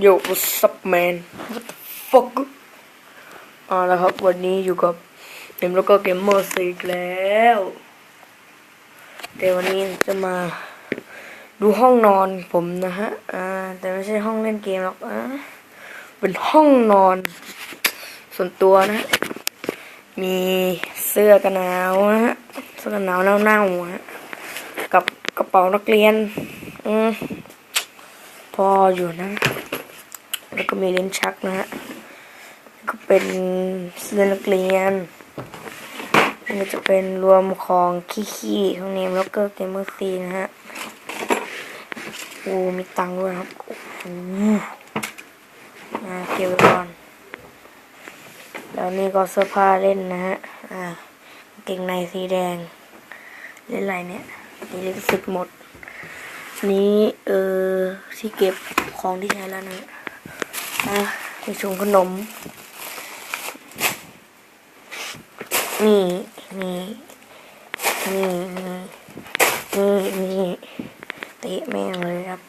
โย what's up man what the fuck อ่าแล้วครับวันนี้อยู่กับเกมแล้วก็เกมเมอร์ซีกแล้ว แต่วันนี้จะมาดูห้องนอนผมนะฮะ อ่า แต่ไม่ใช่ห้องเล่นเกมหรอกอ่าเป็นห้องนอน ส่วนตัวนะฮะมีเสื้อกันหนาวนะฮะ เสื้อกันหนาวเน่าๆฮะ กับกระเป๋านักเรียน อืมพออยู่นะ แล้วก็มีลิ้นชักนะฮะก็เป็นเสื้อนักเรียนนี่จะเป็นรวมของขี้ๆของเนมแล้วก็เกมเมอร์ซีนะฮะโอ้มีตังค์ด้วยครับโอ้โหอ่าเก็บไว้ก่อน แล้วนี่ก็เสื้อผ้าเล่นนะฮะ อ่าเกงในสีแดง เล่นอะไรเนี่ย นี่ลิขสิทธิ์หมด นี้เออที่เก็บของที่ใช้แล้วนะ อะมีถุงขนมนี่นี่นี่นี่นี่นี่เตะแม่งเลยครับ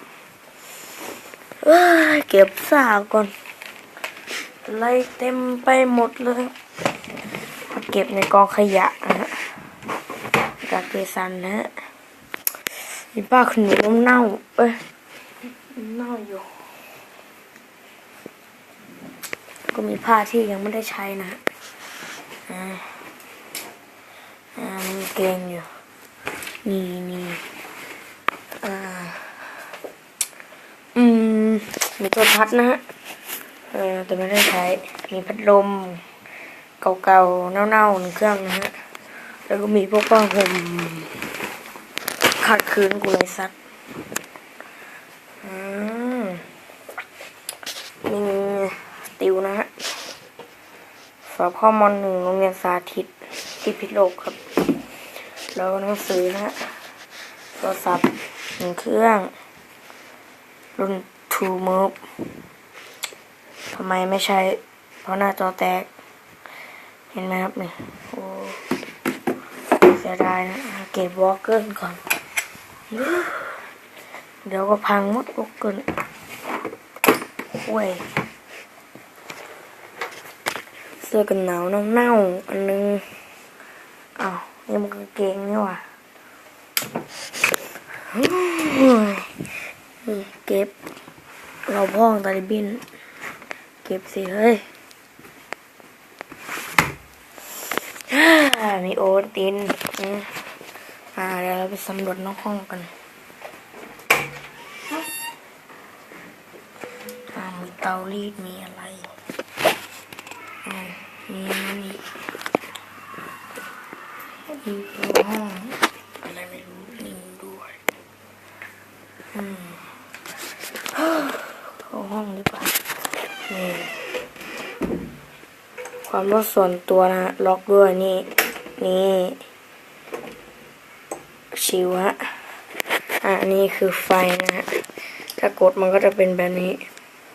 เก็บสากก่อนอะไรเต็มไปหมดเลยเก็บในกองขยะนะฮะจาเกสันนะฮะมีป้าขนมเน่า เอ้ยเน่าอยู่ ก็มีผ้าที่ยังไม่ได้ใช้นะอ่าอ่ามีเกงอยู่ นี่นี่อ่า อืม มีตัวพัดนะฮะเออแต่ไม่ได้ใช้ มีพัดลม เก่าๆ เน่าๆหนึ่งเครื่องนะฮะ แล้วก็มีพวกผ้าห่มขัดคืนกูเลยสัตว์อืมติวนะฮะ สอบข้อมหนึ่งโรงเรียนสาธิตที่พิโลกครับ แล้วก็หนังสือนะฮะโทรศัพท์หนึ่งเครื่อง รุ่น True Move ทำไมไม่ใช้ เพราะหน้าจอแตก เห็นไหมครับนี่โอ้เสียดายนะเก็บวอลเกอร์ก่อน เดี๋ยวก็พังหมดลูกเกินเว้ย เสื้อกันหนาวเน่าๆอันนึงอ้าวนี่มันกางเกงนี่ว่ะมีเก็บ เราพ่องตาลิบิน เก็บสิ เฮ้ยมีโอตินอ่าเดี๋ยวเราไปสำรวจนอกห้องกันอ่ามีเตารีดมีอะไร นนี่มีตัวห้องอะไรไม่รู้ลิงด้วยอืมเข้าห้องดีกว่านี่ความว่าส่วนตัวนะล็อกด้วยนี่นี่ชิวฮะอะอันนี้คือไฟนะฮะถ้ากดมันก็จะเป็นแบบนี้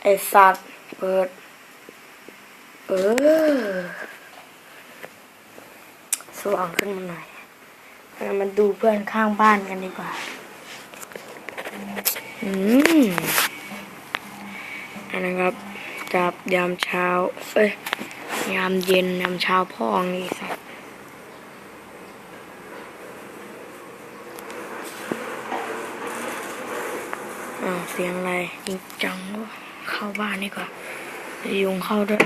ไอสัตว์เปิด ออสว่างขึ้นมาหน่อยมาดูเพื่อนข้างบ้านกันดีกว่า อืมอันนะครับจับยามเช้า เอ้ย ยามเย็น ยามเช้าพ่องนี่สัตว์อ้าวเสียงอะไรจริงจังวะเข้าบ้านดีกว่ายุงเข้าด้วย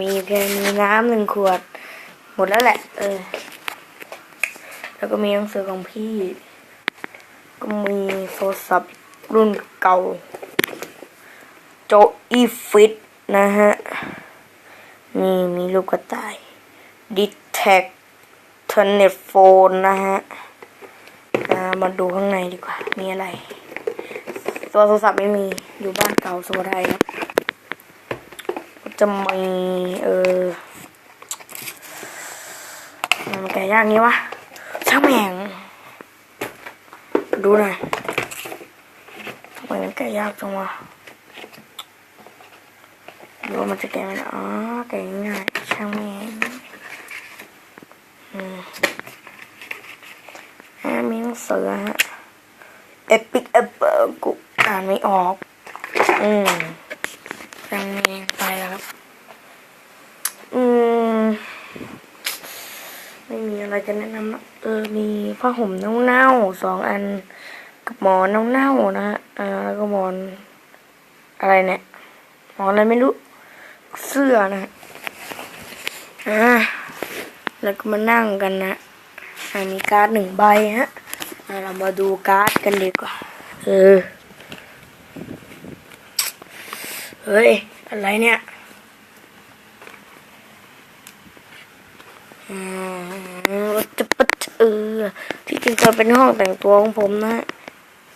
มีเพียงมีน้ำหนึ่งขวด หมดแล้วแหละ เออ แล้วก็มีหนังสือของพี่ ก็มีโทรศัพท์รุ่นเก่า โจอีฟิตนะฮะ นี่มีลูกกระต่าย ดิแท็กเทเน็ตโฟนนะฮะมาดูข้างในดีกว่า มีอะไร ตัวโทรศัพท์ไม่มี อยู่บ้านเก่าสุโขทัยครับ จะมีเออมันแก่ยากนี้วะช่างแม่งดูหน่อยทำไมมันแก่ยากจังวะดูว่ามันจะแก่ไหมนะอ๋อแก่ง่ายช่างแม่งอืมอ่ามีหนังสือฮะ Epic Apple กูอ่านไม่ออก อืม ช่างเองไปแล้วครับ อืม ไม่มีอะไรจะแนะนำนะเออ มีผ้าห่มเน่าๆสองอัน กับหมอนเน่าๆนะฮะอ่าแล้วก็หมอน อะไรเนี่ย หมอนอะไรไม่รู้ เสื้อนะฮะอ่าแล้วก็มานั่งกันนะอ่ามีการ์ดหนึ่งใบฮะเรามาดูการ์ดกันดีกว่า เออ เฮ้ย อะไรเนี่ยอืมรถจะปัดเออที่จริงเคยเป็นห้องแต่งตัวของผมนะ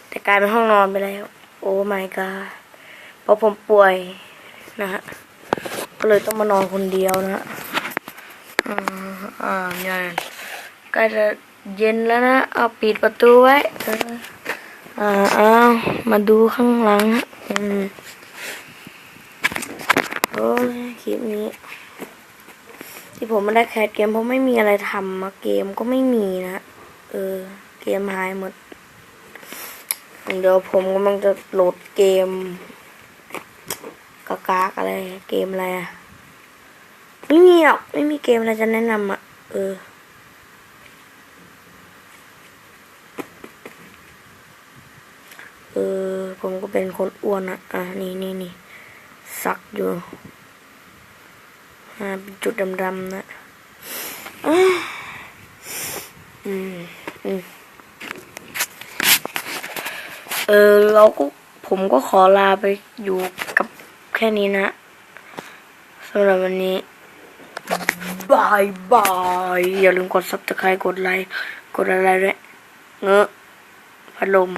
แต่กลายเป็นห้องนอนไปแล้ว โอ้ my god เพราะผมป่วยนะฮะ ก็เลยต้องมานอนคนเดียวนะฮะอ่าอ่าเนี่ยใกล้จะเย็นแล้วนะ เอาปิดประตูไว้เอออ่าเอามาดูข้างหลังฮะอืม โอ้คลิปนี้ ที่ผมไม่ได้แคสเกมเพราะไม่มีอะไรทำมาเกมก็ไม่มีนะ เออ เกมหายหมด เดี๋ยวผมกำลังจะโหลดเกมกากากอะไร เกมอะไรอะไม่มีหรอกไม่มีเกมอะไรจะแนะนำอะเออเออผมก็เป็นคนอ้วนอะอะ นี่นี่นี่ อยู่อ่าเป็นจุดดำๆนะอืมอืมเออเราก็ผมก็ขอลาไปอยู่กับแค่นี้นะสำหรับวันนี้บายบายอย่าลืมกด subscribe กดไลค์กดอะไรด้วยเงอะพัดลม